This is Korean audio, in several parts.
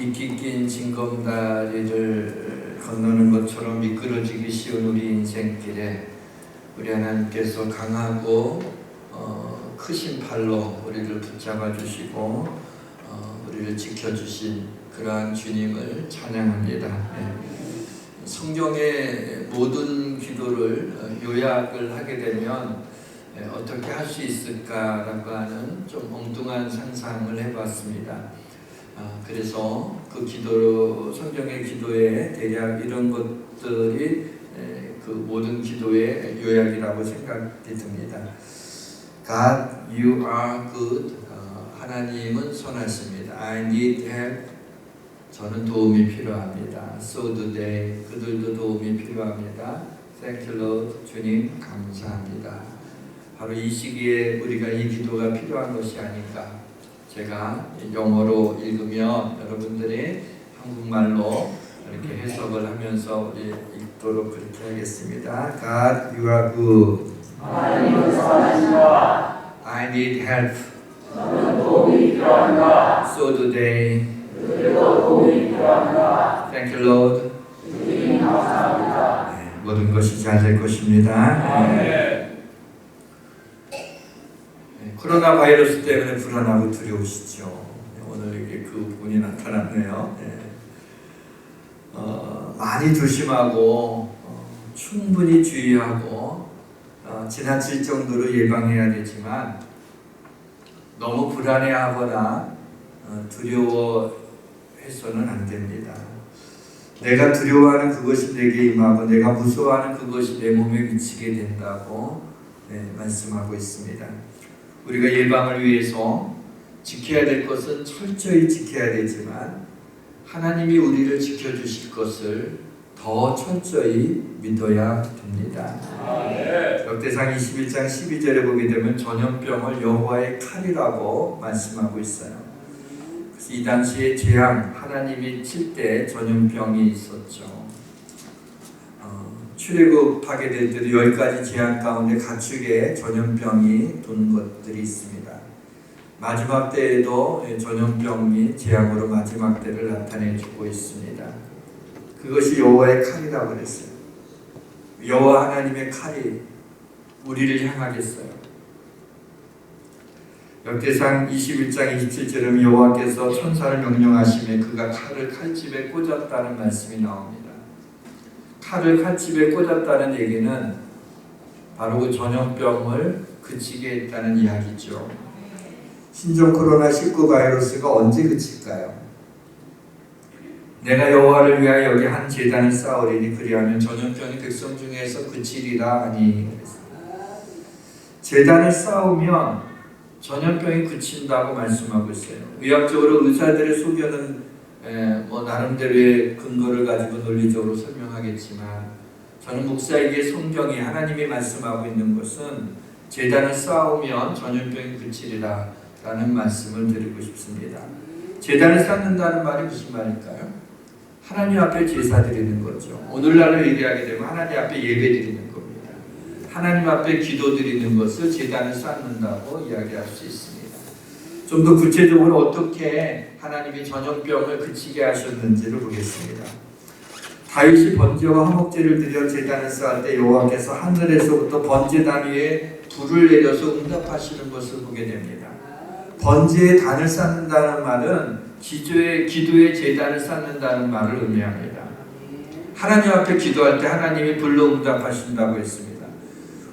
이끼 낀 징검다리를 건너는 것처럼 미끄러지기 쉬운 우리 인생길에 우리 하나님께서 강하고 어, 크신 팔로 우리를 붙잡아 주시고 어, 우리를 지켜 주신 그러한 주님을 찬양합니다. 네. 성경의 모든 기도를 어, 요약을 하게 되면 예, 어떻게 할 수 있을까라고 하는 좀 엉뚱한 상상을 해봤습니다. 아, 그래서 그 기도 성경의 기도에 대략 이런 것들이 에, 그 모든 기도의 요약이라고 생각이 듭니다. God, you are good. 어, 하나님은 선하십니다. I need help. 저는 도움이 필요합니다. So do they. 그들도 도움이 필요합니다. Thank you, Lord. 주님 감사합니다. 바로 이 시기에 우리가 이 기도가 필요한 것이 아닌가. 제가 영어로 읽으면 여러분들이 한국말로 이렇게 해석을 하면서 우리 읽도록 그렇게 하겠습니다. God, you are good. I need help. So do they. Thank you, Lord. 네, 모든 것이 잘 될 것입니다. 네, 코로나 바이러스 때문에 불안하고 두려우시죠. 네, 오늘 이게 그 부분이 나타났네요. 네. 어, 많이 조심하고 어, 충분히 주의하고 어, 지나칠 정도로 예방해야 되지만 너무 불안해하거나 어, 두려워해서는 안 됩니다. 내가 두려워하는 그것이 내게 임하고 내가 무서워하는 그것이 내 몸에 미치게 된다고 네, 말씀하고 있습니다. 우리가 예방을 위해서 지켜야 될 것은 철저히 지켜야 되지만 하나님이 우리를 지켜주실 것을 더 철저히 믿어야 됩니다. 역대상 21장 12절에 보게 되면 전염병을 여호와의 칼이라고 말씀하고 있어요. 그래서 이 당시에 재앙 하나님이 칠 때 전염병이 있었죠. 어, 출애굽하게 될 때도 열 가지 재앙 가운데 가축에 전염병이 도는 것들이 있습니다. 마지막 때에도 전염병이 재앙으로 마지막 때를 나타내주고 있습니다. 그것이 여호와의 칼이라고 그랬어요. 여호와 하나님의 칼이 우리를 향하겠어요. 역대상 21장 27절에 여호와께서 천사를 명령하심에 그가 칼을 칼집에 꽂았다는 말씀이 나옵니다. 칼을 칼집에 꽂았다는 얘기는 바로 그 전염병을 그치게 했다는 이야기죠. 신종 코로나 19 바이러스가 언제 그칠까요? 내가 여호와를 위하여 여기 한 제단을 쌓으리니 그리하면 전염병이 백성 중에서 그치리라 하니 제단을 쌓으면 전염병이 그친다고 말씀하고 있어요. 의학적으로 의사들의 소견은 에, 뭐 나름대로의 근거를 가지고 논리적으로 설명하겠지만 저는 목사에게 성경이 하나님이 말씀하고 있는 것은 제단을 쌓으면 전염병이 그치리라 라는 말씀을 드리고 싶습니다. 제단을 쌓는다는 말이 무슨 말일까요? 하나님 앞에 제사 드리는 거죠. 오늘날을 얘기하게 되면 하나님 앞에 예배 드리는 겁니다. 하나님 앞에 기도 드리는 것을 제단을 쌓는다고 이야기할 수 있습니다. 좀 더 구체적으로 어떻게 하나님이 전염병을 그치게 하셨는지를 보겠습니다. 다윗이 번제와 화목제를 드려 제단을 쌓을 때 여호와께서 하늘에서부터 번제단 위에 불을 내려서 응답하시는 것을 보게 됩니다. 번제의 단을 쌓는다는 말은 기도의 기도의 제단을 쌓는다는 말을 의미합니다. 하나님 앞에 기도할 때 하나님이 불로 응답하신다고 했습니다.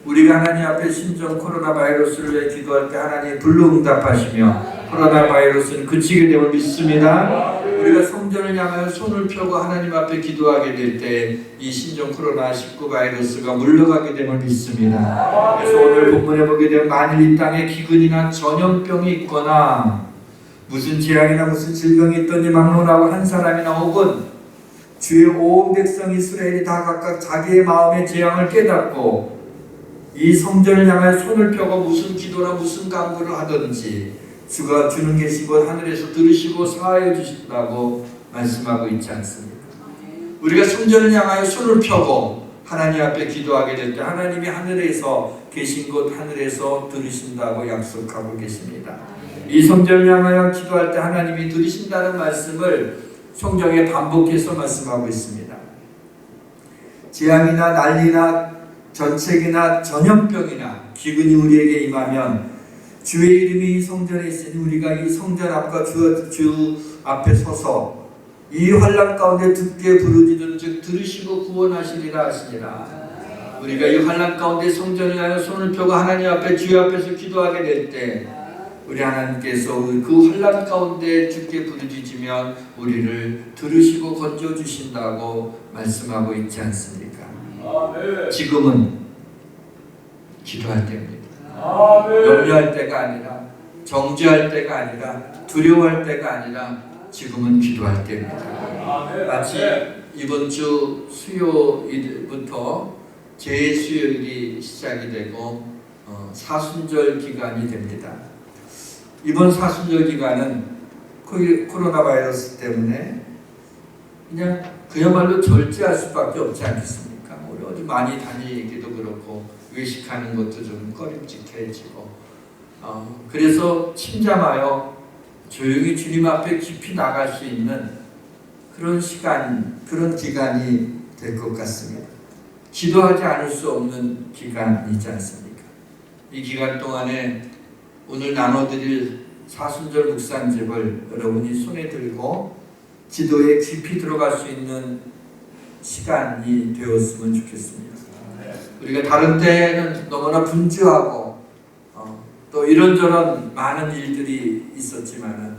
우리가 하나님 앞에 신종 코로나 바이러스를 위해 기도할 때 하나님이 불로 응답하시며 코로나 바이러스는 그치게 됨을 믿습니다. 우리가 성전을 향하여 손을 펴고 하나님 앞에 기도하게 될 때 이 신종 코로나 19 바이러스가 물러가게 됨을 믿습니다. 그래서 오늘 본문에 보게 되면 만일 이 땅에 기근이나 전염병이 있거나 무슨 재앙이나 무슨 질병이 있더니 막론하고 한 사람이나 혹은 주의 온 백성 이스라엘이 다 각각 자기의 마음의 재앙을 깨닫고 이 성전을 향하여 손을 펴고 무슨 기도나 무슨 간구를 하든지 주가 주는 계시고 하늘에서 들으시고 사하여 주신다고 말씀하고 있지 않습니까? 우리가 성전을 향하여 손을 펴고 하나님 앞에 기도하게 될 때 하나님이 하늘에서 계신 곳 하늘에서 들으신다고 약속하고 계십니다. 이 성전을 향하여 기도할 때 하나님이 들으신다는 말씀을 성경에 반복해서 말씀하고 있습니다. 재앙이나 난리나 전책이나 전염병이나 기근이 우리에게 임하면 주의 이름이 성전에 있으니 우리가 이 성전 앞과 주, 주 앞에 서서 이 환란 가운데 듣게 부르짖은 즉 들으시고 구원하시리라 하시니라 우리가 이 환란 가운데 성전을 향해 손을 펴고 하나님 앞에 주의 앞에서 기도하게 될 때 우리 하나님께서 그 환란 가운데 죽게 부르짖으면 우리를 들으시고 건져 주신다고 말씀하고 있지 않습니까? 지금은 기도할 때입니다. 염려할 때가 아니라 정죄할 때가 아니라 두려워할 때가 아니라 지금은 기도할 때입니다. 마치 이번 주 수요일부터 제수요일이 시작이 되고 어, 사순절 기간이 됩니다. 이번 사순절 기간은 코- 코로나 바이러스 때문에 그냥 그야말로 절제할 수밖에 없지 않겠습니까? 많이 다니기도 그렇고 외식하는 것도 좀 꺼림직해지고 어, 그래서 침잠하여 조용히 주님 앞에 깊이 나갈 수 있는 그런 시간, 그런 기간이 될 것 같습니다. 기도하지 않을 수 없는 기간이지 않습니까? 이 기간 동안에 오늘 나눠드릴 사순절 묵상집을 여러분이 손에 들고 기도에 깊이 들어갈 수 있는 시간이 되었으면 좋겠습니다. 우리가 다른 때는 너무나 분주하고 어, 또 이런저런 많은 일들이 있었지만은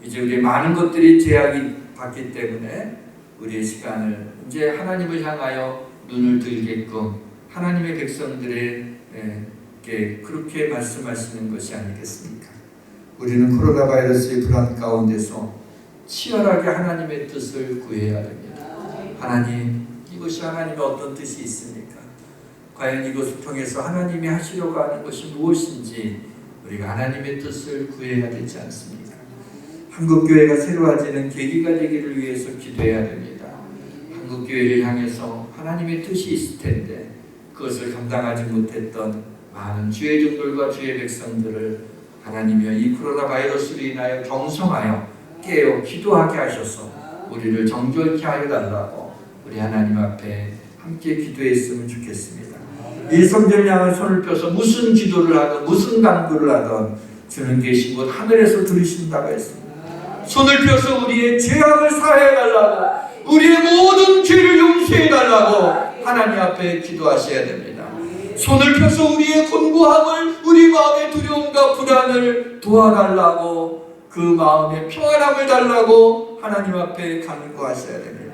이제 우리 많은 것들이 제약이 받기 때문에 우리의 시간을 이제 하나님을 향하여 눈을 들게끔 하나님의 백성들에게 그렇게 말씀하시는 것이 아니겠습니까? 우리는 코로나 바이러스의 불안 가운데서 치열하게 하나님의 뜻을 구해야 됩니다. 하나님, 이것이 하나님의 어떤 뜻이 있습니까? 과연 이것을 통해서 하나님이 하시려고 하는 것이 무엇인지 우리가 하나님의 뜻을 구해야 되지 않습니까? 한국 교회가 새로워지는 계기가 되기를 위해서 기도해야 됩니다. 한국 교회를 향해서 하나님의 뜻이 있을 텐데 그것을 감당하지 못했던 많은 주의 종들과 주의 백성들을 하나님이 이 코로나 바이러스로 인하여 경성하여 깨어 기도하게 하셔서 우리를 정결케 하여 달라고 우리 하나님 앞에 함께 기도했으면 좋겠습니다. 이 성전을 손을 펴서 무슨 기도를 하든 무슨 간구를 하든 주는 계신 곳 하늘에서 들으신다고 했습니다. 손을 펴서 우리의 죄악을 사해 달라고 우리의 모든 죄를 용서해 달라고 하나님 앞에 기도하셔야 됩니다. 손을 펴서 우리의 곤고함을 우리 마음의 두려움과 불안을 도와달라고 그 마음의 평안함을 달라고 하나님 앞에 간구하셔야 됩니다.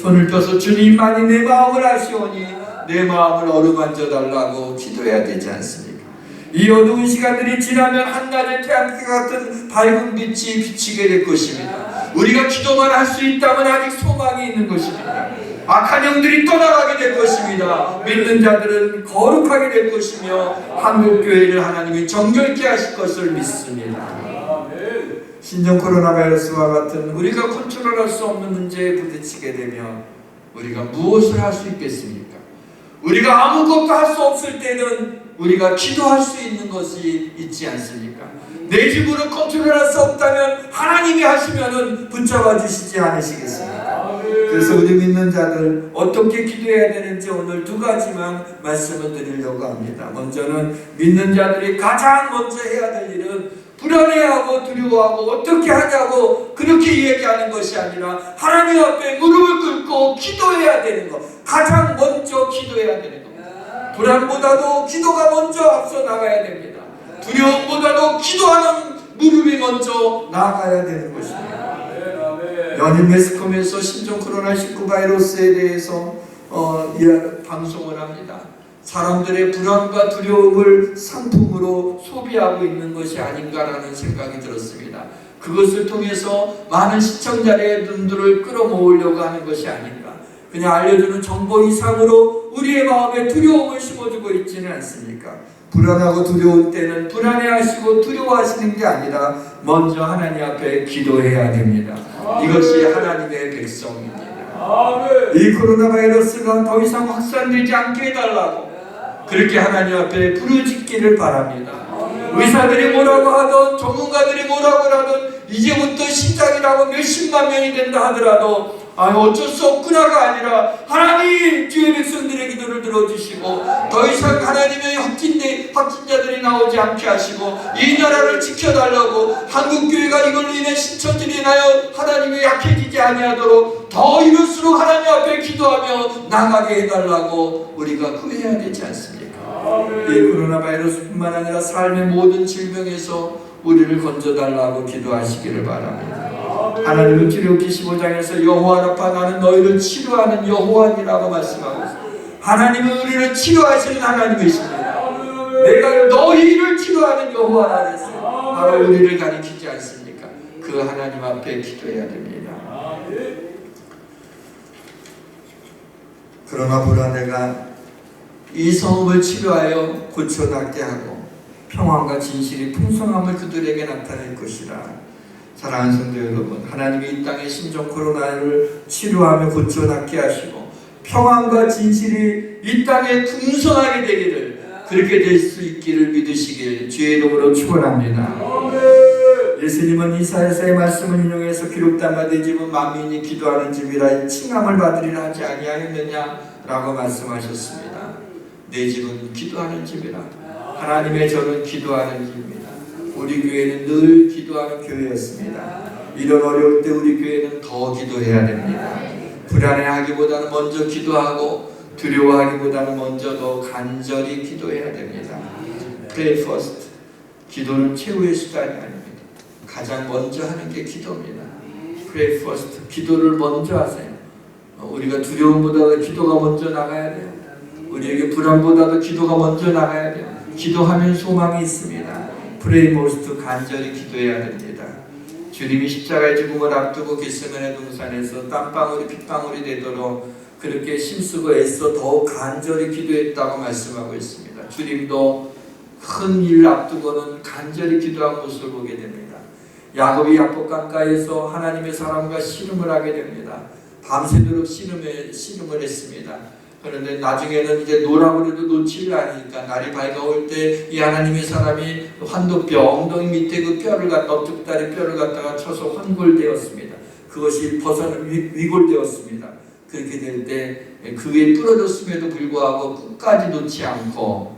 손을 펴서 주님 만이 내 마음을 아시오니 내 마음을 어루만져 달라고 기도해야 되지 않습니까? 이 어두운 시간들이 지나면 한낮의 태양빛 같은 밝은 빛이 비치게 될 것입니다. 우리가 기도만 할 수 있다면 아직 소망이 있는 것입니다. 악한 영들이 떠나가게 될 것입니다. 믿는 자들은 거룩하게 될 것이며 한국 교회를 하나님이 정결케 하실 것을 믿습니다. 신종 코로나 바이러스와 같은 우리가 컨트롤할 수 없는 문제에 부딪히게 되면 우리가 무엇을 할 수 있겠습니까? 우리가 아무것도 할 수 없을 때는 우리가 기도할 수 있는 것이 있지 않습니까? 내 집으로 컨트롤할 수 없다면 하나님이 하시면은 붙잡아 주시지 않으시겠습니까? 그래서 우리 믿는 자들 어떻게 기도해야 되는지 오늘 두 가지만 말씀을 드리려고 합니다. 먼저는 믿는 자들이 가장 먼저 해야 될 일은 불안해하고 두려워하고 어떻게 하냐고 그렇게 얘기하는 것이 아니라 하나님 앞에 무릎을 꿇고 기도해야 되는 것. 가장 먼저 기도해야 되는 겁니다. 불안보다도 기도가 먼저 앞서 나가야 됩니다. 두려움보다도 기도하는 무릎이 먼저 나가야 되는 것입니다. 연일 매스컴에서 신종 코로나 19 바이러스에 대해서 어, 예, 방송을 합니다. 사람들의 불안과 두려움을 상품으로 소비하고 있는 것이 아닌가라는 생각이 들었습니다. 그것을 통해서 많은 시청자의 눈들을 끌어모으려고 하는 것이 아닌가. 그냥 알려주는 정보 이상으로 우리의 마음에 두려움을 심어주고 있지는 않습니까? 불안하고 두려울 때는 불안해하시고 두려워하시는 게 아니라 먼저 하나님 앞에 기도해야 됩니다. 이것이 하나님의 백성입니다. 이 코로나 바이러스가 더 이상 확산되지 않게 해달라고 그렇게 하나님 앞에 부르짖기를 바랍니다. 의사들이 뭐라고 하든 전문가들이 뭐라고 하든 이제부터 시작이라고 몇십만 명이 된다 하더라도 아 어쩔 수 없구나가 아니라 하나님 주의 백성들의 기도를 들어주시고 더 이상 하나님의 확진대 확진자들이 나오지 않게 하시고 이 나라를 지켜달라고 한국 교회가 이걸로 인해 신천들이 인하여 하나님이 약해지지 아니하도록 더 이럴수록 하나님 앞에 기도하며 나가게 해달라고 우리가 구해야 되지 않습니까? 이 코로나 바이러스뿐만 아니라 삶의 모든 질병에서 우리를 건져달라고 기도하시기를 바랍니다. 하나님은 출애굽기 15장에서 여호와 라파 나는 너희를 치료하는 여호와니라고 말씀하고 있습니다. 하나님은 우리를 치료하시는 하나님이십니다. 내가 너희를 치료하는 여호와라 그랬어요. 바로 우리를 가리키지 않습니까? 그 하나님 앞에 기도해야 됩니다. 그러나 보라 내가 이 성읍을 치료하여 고쳐 낫게 하고 평안과 진실이 풍성함을 그들에게 나타낼 것이라. 사랑하는 성도 여러분, 하나님이 이 땅의 심정 코로나를 치료하며 고쳐 낫게 하시고 평안과 진실이 이 땅에 풍성하게 되기를 그렇게 될 수 있기를 믿으시길 주의 이름으로 축원합니다. 예수님은 이사야서의 말씀을 인용해서 기록된 바내 집은 만민이 기도하는 집이라 칭함을 받으리라 하지 아니하였느냐라고 말씀하셨습니다. 내 집은 기도하는 집이라 하나님의 저는 기도하는 집입니다. 우리 교회는 늘 기도하는 교회였습니다. 이런 어려울 때 우리 교회는 더 기도해야 됩니다. 불안해하기보다는 먼저 기도하고 두려워하기보다는 먼저 더 간절히 기도해야 됩니다. Pray first. 기도는 최후의 수단이 아닙니다. 가장 먼저 하는 게 기도입니다. Pray first. 기도를 먼저 하세요. 어, 우리가 두려움보다도 기도가 먼저 나가야 돼요. 우리에게 불안보다도 기도가 먼저 나가야 돼요. 기도하면 소망이 있습니다. Most 간절히 기도해야 됩니다. 주님이 십자가의 죽음을 앞두고 겟세마네 동산에서 땀방울이 핏방울이 되도록 그렇게 힘쓰고 애써 더욱 간절히 기도했다고 말씀하고 있습니다. 주님도 큰 일을 앞두고는 간절히 기도한 모습을 보게 됩니다. 야곱이 야복 강가에서 하나님의 사람과 씨름을 하게 됩니다. 밤새도록 씨름을, 씨름을 했습니다. 그런데 나중에는 이제 노라고 해도 놓지를 않으니까 날이 밝아올 때 이 하나님의 사람이 환도뼈 엉덩이 밑에 그 뼈를 갖다 넉죽다리 뼈를 갖다가 쳐서 환골되었습니다. 그것이 벗어는 위- 위골되었습니다. 그렇게 될 때 그게 부러졌음에도 불구하고 끝까지 놓지 않고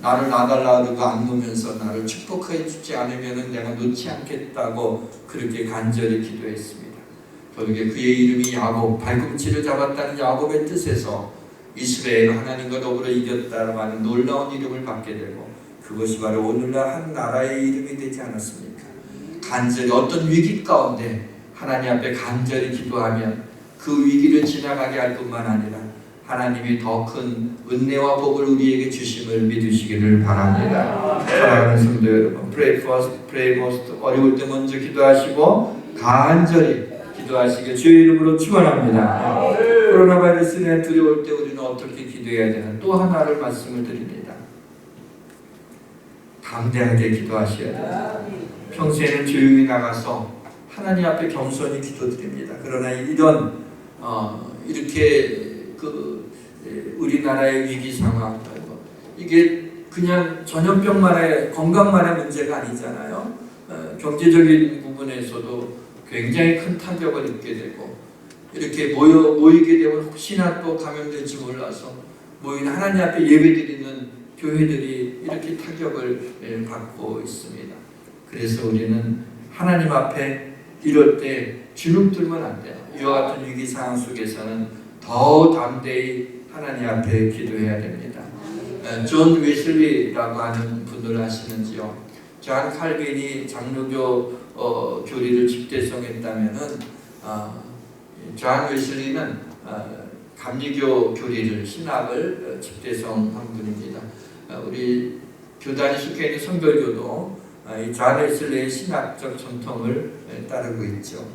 나를 놔달라 그러고 안 놓으면서 나를 축복해 주지 않으면 내가 놓지 않겠다고 그렇게 간절히 기도했습니다. 결국에 그의 이름이 야곱, 발꿈치를 잡았다는 야곱의 뜻에서 이스라엘 하나님과 더불어 이겼다라고 하는 놀라운 이름을 받게 되고 그것이 바로 오늘날 한 나라의 이름이 되지 않았습니까? 간절히 어떤 위기 가운데 하나님 앞에 간절히 기도하면 그 위기를 지나가게 할 뿐만 아니라 하나님이 더 큰 은혜와 복을 우리에게 주심을 믿으시기를 바랍니다. 사랑하는 성도 여러분, pray first, pray most. 어려울 때 먼저 기도하시고 간절히 기도하시길 주의 이름으로 축원합니다. 코로나 바이러스에 두려울 때 우리는 어떻게 기도해야 되는 또 하나를 말씀을 드립니다. 담대하게 기도하셔야 됩니다. 평소에는 조용히 나가서 하나님 앞에 겸손히 기도드립니다. 그러나 이런 어, 이렇게 그 에, 우리나라의 위기 상황 이게 그냥 전염병만의 건강만의 문제가 아니잖아요. 어, 경제적인 부분에서도 굉장히 큰 타격을 입게 되고 이렇게 모여 모이게 되면 혹시나 또 감염될지 몰라서 모인 하나님 앞에 예배드리는 교회들이 이렇게 타격을 예, 받고 있습니다. 그래서 우리는 하나님 앞에 이럴 때 주눅들면 안 돼요. 이와 같은 위기 상황 속에서는 더 담대히 하나님 앞에 기도해야 됩니다. 어, 존 웨슬리라고 하는 분들 아시는지요? 존 칼빈이 장로교 어, 교리를 집대성했다면은 어, 존 웨슬리는 어, 감리교 교리를 신학을 어, 집대성한 분입니다. 어, 우리 교단이 속해 있는 어, 이존 웨슬리의 신학적 전통을 에, 따르고 있죠.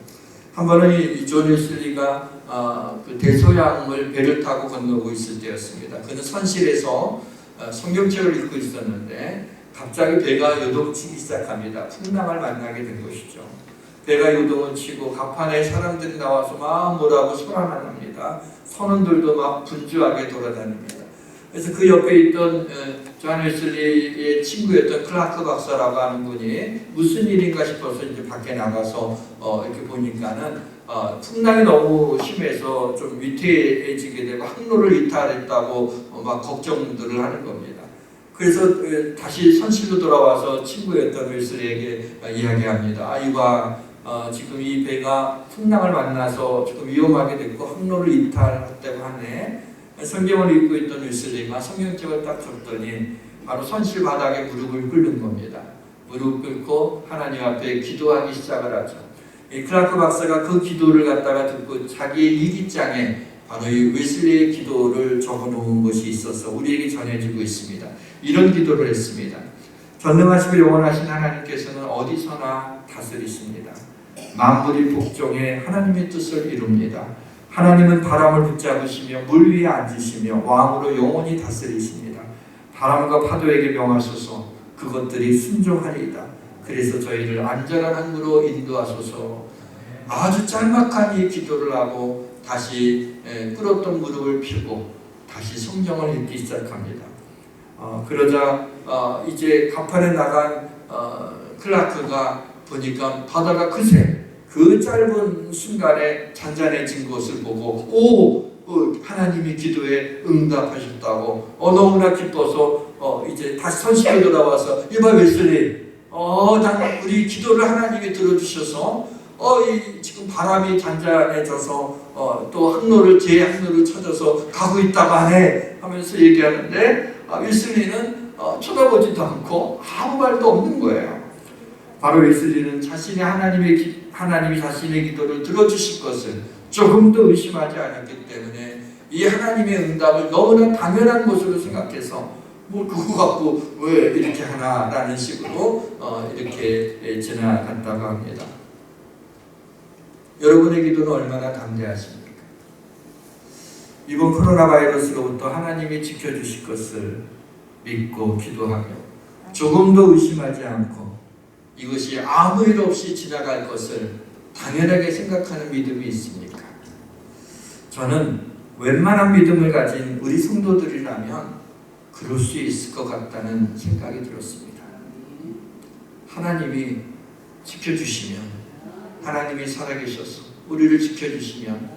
한 번은 이존 웨슬리가 어, 그 대서양을 배를 타고 건너고 있을 때였습니다. 그는 선실에서 어, 성경책을 읽고 있었는데 갑자기 배가 요동치기 시작합니다. 풍랑을 만나게 된 것이죠. 배가 요동을 치고 갑판에 사람들이 나와서 막 뭐라고 소란을 합니다. 선원들도 막 분주하게 돌아다닙니다. 그래서 그 옆에 있던 어, 존 웨슬리의 친구였던 클라크 박사라고 하는 분이 무슨 일인가 싶어서 이제 밖에 나가서 어, 이렇게 보니까는 어, 풍랑이 너무 심해서 좀 위태해지게 되고 항로를 이탈했다고 어, 막 걱정들을 하는 겁니다. 그래서 어, 다시 선실로 돌아와서 친구였던 웨슬리에게 어, 이야기합니다. 아, 이봐, 어, 지금 이 배가 풍랑을 만나서 조금 위험하게 됐고 항로를 이탈했다고 하네. 성경을 읽고 있던 웨슬리가 성경책을 딱 줬더니 바로 선실 바닥에 무릎을 꿇는 겁니다. 무릎 꿇고 하나님 앞에 기도하기 시작을 하죠. 이 클라크 박사가 그 기도를 갖다가 듣고 자기의 일기장에 바로 이 웨슬리의 기도를 적어 놓은 것이 있어서 우리에게 전해지고 있습니다. 이런 기도를 했습니다. 전능하시고 영원하신 하나님께서는 어디서나 다스리십니다. 만물이 복종해 하나님의 뜻을 이룹니다. 하나님은 바람을 붙잡으시며 물 위에 앉으시며 왕으로 영원히 다스리십니다. 바람과 파도에게 명하소서 그것들이 순종하리이다. 그래서 저희를 안전한 항구로 인도하소서. 아주 짤막한 이 기도를 하고 다시 에, 꿇었던 무릎을 펴고 다시 성경을 읽기 시작합니다. 어, 그러자 어, 이제 간판에 나간 어, 클라크가 보니까 바다가 크세 그 짧은 순간에 잔잔해진 것을 보고 오 어, 하나님이 기도에 응답하셨다고 어, 너무나 기뻐서 어, 이제 다시 선실에 돌아와서 이봐 웨슬리 어, 난 우리 기도를 하나님이 들어주셔서 어, 이 지금 바람이 잔잔해져서 어, 또 항로를 제 항로를 찾아서 가고 있다고 하네 하면서 얘기하는데 아, 웨슬리는 어, 쳐다보지도 않고 아무 말도 없는 거예요. 바로 웨슬리는 자신의 하나님의 기, 하나님이 자신의 기도를 들어주실 것을 조금도 의심하지 않았기 때문에 이 하나님의 응답을 너무나 당연한 것으로 생각해서 뭐 그거 갖고 왜 이렇게 하나라는 식으로 어, 이렇게 예, 지나갔다고 합니다. 여러분의 기도는 얼마나 담대하십니까? 이번 코로나 바이러스로부터 하나님이 지켜주실 것을 믿고 기도하며 조금도 의심하지 않고 이것이 아무 일 없이 지나갈 것을 당연하게 생각하는 믿음이 있습니까? 저는 웬만한 믿음을 가진 우리 성도들이라면 그럴 수 있을 것 같다는 생각이 들었습니다. 하나님이 지켜주시면, 하나님이 살아계셔서 우리를 지켜주시면,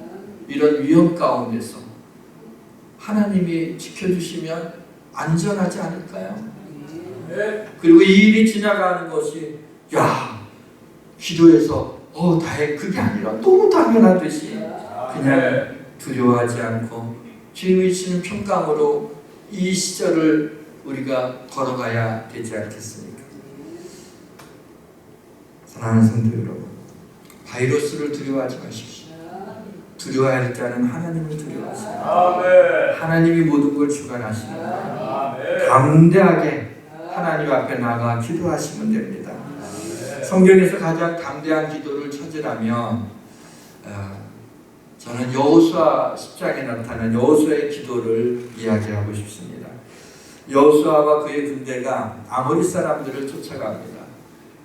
이런 위험 가운데서 하나님이 지켜주시면 안전하지 않을까요? 네. 그리고 이 일이 지나가는 것이 야 기도해서 어 다행 그게 아니라 너무 당연하듯이 그냥 두려워하지 않고 주님이 주시는 평강으로 이 시절을 우리가 걸어가야 되지 않겠습니까? 사랑하는 성도 여러분, 바이러스를 두려워하지 마십시오. 두려워할 자는 하나님을 두려워하세요. 아멘. 하나님이 모든 걸 주관하십니다. 아멘. 담대하게 하나님 앞에 나가 기도하시면 됩니다. 성경에서 가장 담대한 기도를 찾으라면 어, 저는 여호수아 10장에 나타난 여호수아의 기도를 이야기하고 싶습니다. 여호수아와 그의 군대가 아모리 사람들을 쫓아갑니다.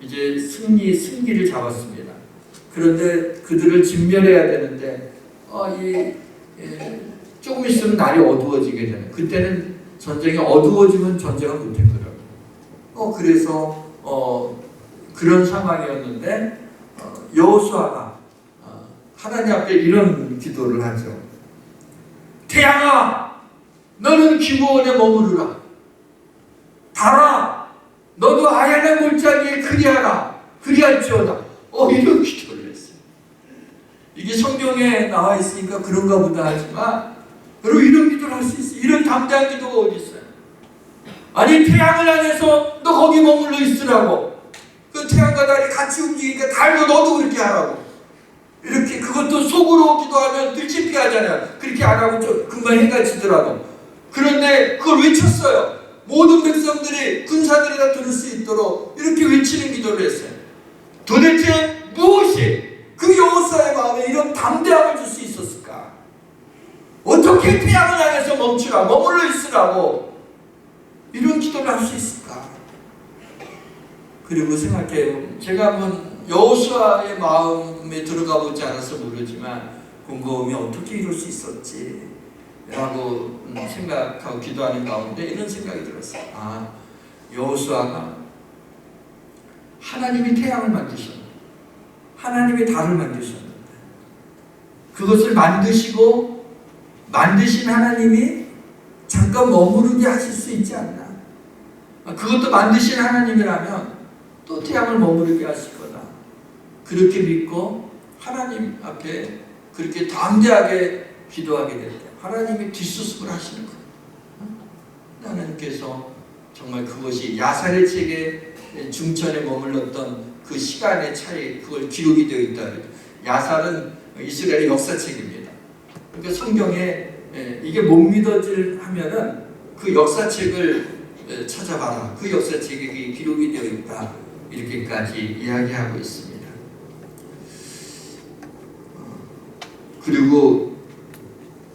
이제 승리 승기를 잡았습니다. 그런데 그들을 진멸해야 되는데 어, 이 예, 조금 있으면 날이 어두워지게 되는. 그때는 전쟁이 어두워지면 전쟁을 못했거든요. 어 그래서 어 그런 상황이었는데 어, 여호수아가 어, 하나님 앞에 이런 기도를 하죠. 태양아, 너는 기브온에 머무르라. 달아, 너도 아야의 골짜기에 그리하라. 그리할지어다. 어 이런 기도를 했어요. 이게 성경에 나와 있으니까 그런가 보다 하지만 여러분 이런 기도를 할 수 있어요. 이런 담대한 기도가 어디 있어요? 아니 태양을 향해서 너 거기 머물러 있으라고. 그 태양과 달이 같이 움직이니까 달도 너도 그렇게 하라고. 이렇게 그것도 속으로 기도하면 들집피 하잖아요. 그렇게 안 하고 좀 금방 해가 지더라도. 그런데 그걸 외쳤어요. 모든 백성들이 군사들이 다 들을 수 있도록 이렇게 외치는 기도를 했어요. 도대체 무엇이 그 여호사의 마음에 이런 담대함을 줄 수 있었을까? 어떻게 태양을 향해서 멈추라, 머물러 있으라고 이런 기도를 할 수 있을까? 그리고 생각해요. 제가 한번 여호수아의 마음에 들어가 보지 않아서 모르지만 곰곰이 어떻게 이룰 수 있었지? 라고 음, 생각하고 기도하는 가운데 이런 생각이 들었어요. 아, 여호수아가 하나님이 태양을 만드셨는데 하나님이 달을 만드셨는데 그것을 만드시고 만드신 하나님이 잠깐 머무르게 하실 수 있지 않나? 아, 그것도 만드신 하나님이라면 또 태양을 머무르게 하실 거다. 그렇게 믿고 하나님 앞에 그렇게 담대하게 기도하게 될 때 하나님이 뒷수습을 하시는 거예요. 하나님께서 정말 그것이 야살의 책에 중천에 머물렀던 그 시간의 차이 그걸 기록이 되어 있다. 야살은 이스라엘의 역사책입니다. 그러니까 성경에 예, 이게 못 믿어질 하면은 그 역사책을 예, 찾아봐라. 그 역사책에 이게 기록이 되어 있다. 이렇게까지 이야기하고 있습니다. 어, 그리고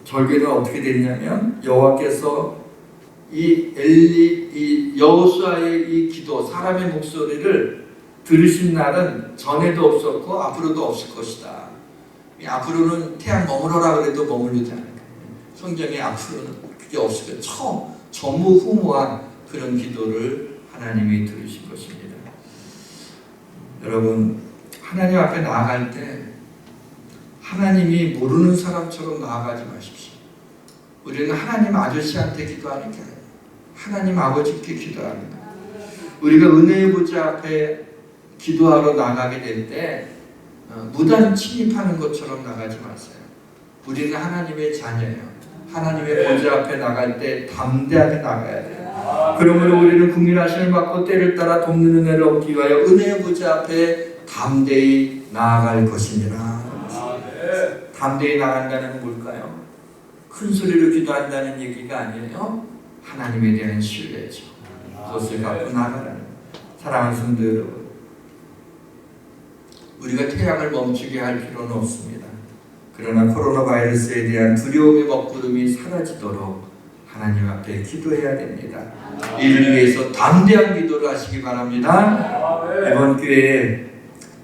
절개는 어떻게 됐냐면 여호와께서 이 엘리 이 여호수아의 이 기도 사람의 목소리를 들으신 날은 전에도 없었고 앞으로도 없을 것이다. 이 앞으로는 태양 머무러라 그래도 머무르지 않을 거예요. 성경에 앞으로는 그게 없을 거예요. 처음 전무후무한 그런 기도를 하나님이 들으신 것입니다. 여러분 하나님 앞에 나아갈 때 하나님이 모르는 사람처럼 나아가지 마십시오. 우리는 하나님 아저씨한테 기도하는 게 아니에요. 하나님 아버지께 기도합니다. 우리가 은혜의 보좌 앞에 기도하러 나가게 될때 어, 무단 침입하는 것처럼 나가지 마세요. 우리는 하나님의 자녀예요. 하나님의 보좌 앞에 나갈 때 담대하게 나가야 돼요. 그러므로 우리는 국민 하심을 받고 때를 따라 돕는 은혜를 얻기 위하여 은혜의 보좌 앞에 담대히 나아갈 것이니라. 담대히 나간다는 건 뭘까요? 큰 소리로 기도한다는 얘기가 아니에요. 하나님에 대한 신뢰죠. 그것을 갖고 나가라는 사랑하는 성도 여러분. 우리가 태양을 멈추게 할 필요는 없습니다. 그러나 코로나 바이러스에 대한 두려움의 먹구름이 사라지도록 하나님 앞에 기도해야 됩니다. 이를 위해서 담대한 기도를 하시기 바랍니다. 이번 기회에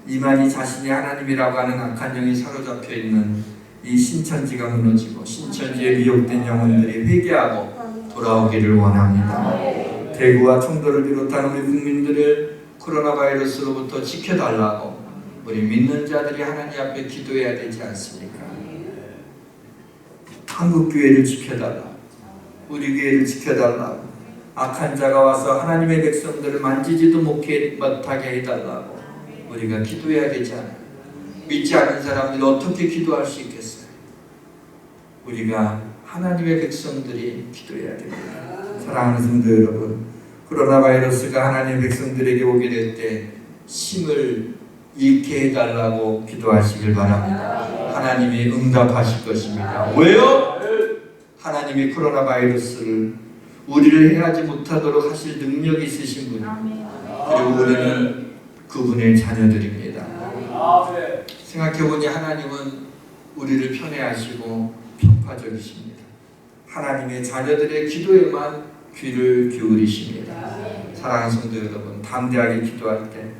이만희 자신이 하나님이라고 하는 악한 영이 사로잡혀 있는 이 신천지가 무너지고 신천지에 미혹된 영혼들이 회개하고 돌아오기를 원합니다. 대구와 청도를 비롯한 우리 국민들을 코로나 바이러스로부터 지켜달라고 우리 믿는 자들이 하나님 앞에 기도해야 되지 않습니까? 한국 교회를 지켜달라. 우리 교회를 지켜달라고. 악한 자가 와서 하나님의 백성들을 만지지도 못하게 해달라고 우리가 기도해야 되지 않아요. 믿지 않는 사람들이 어떻게 기도할 수 있겠어요? 우리가 하나님의 백성들이 기도해야 됩니다. 사랑하는 성도 여러분, 코로나 바이러스가 하나님의 백성들에게 오게 될때 힘을 잃게 해달라고 기도하시길 바랍니다. 하나님이 응답하실 것입니다. 왜요? 하나님이 코로나 바이러스를 우리를 해하지 못하도록 하실 능력이 있으신 분. 그리고 우리는 그분의 자녀들입니다. 생각해보니 하나님은 우리를 편애하시고 편파적이십니다. 하나님의 자녀들의 기도에만 귀를 기울이십니다. 사랑하는 성도 여러분, 담대하게 기도할 때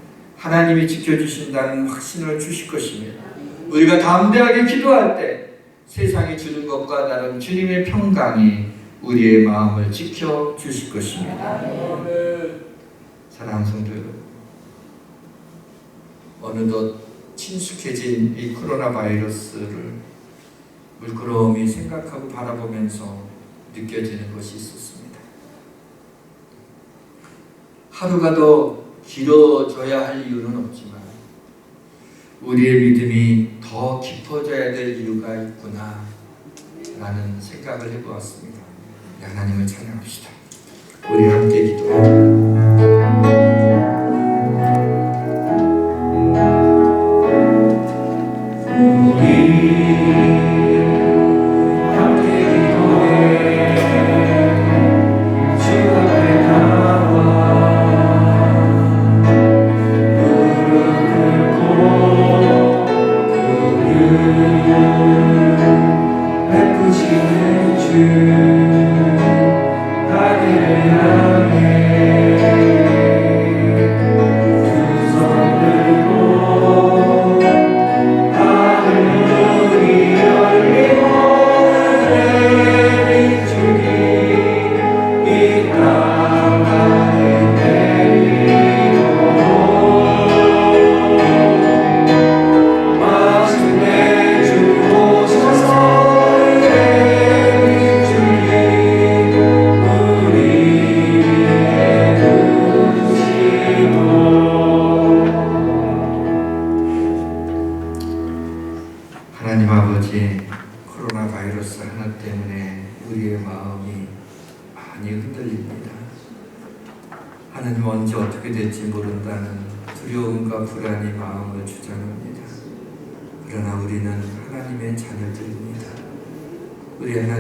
하나님이 지켜주신다는 확신을 주실 것입니다. 우리가 담대하게 기도할 때 세상이 주는 것과 다른 주님의 평강이 우리의 마음을 지켜 주실 것입니다. 사랑하는 성도 여러분, 어느덧 친숙해진 이 코로나 바이러스를 물끄러미 생각하고 바라보면서 느껴지는 것이 있었습니다. 하루가 더 길어져야 할 이유는 없지만 우리의 믿음이 더 깊어져야 될 이유가 있구나 라는 생각을 해보았습니다. 네, 하나님을 찬양합시다. 우리 함께 기도합니다.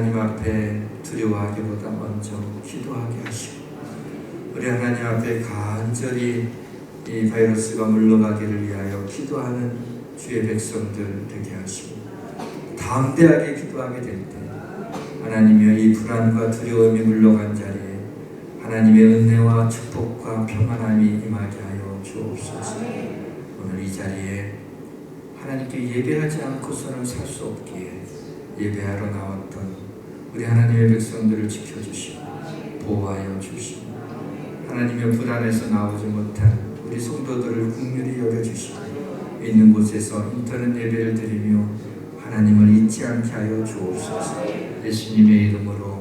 하나님 앞에 두려워하기보다 먼저 기도하게 하시고 우리 하나님 앞에 간절히 이 바이러스가 물러가기를 위하여 기도하는 주의 백성들 되게 하시고 담대하게 기도하게 될 때 하나님여 이 불안과 두려움이 물러간 자리에 하나님의 은혜와 축복과 평안함이 임하게 하여 주옵소서. 오늘 이 자리에 하나님께 예배하지 않고서는 살 수 없기에 예배하러 나왔던 우리 하나님의 백성들을 지켜주시고 보호하여 주시고 하나님의 불안에서 나오지 못한 우리 성도들을 국률이 여겨주시고 있는 곳에서 인터넷 예배를 드리며 하나님을 잊지 않게 하여 주옵소서. 예수님의 이름으로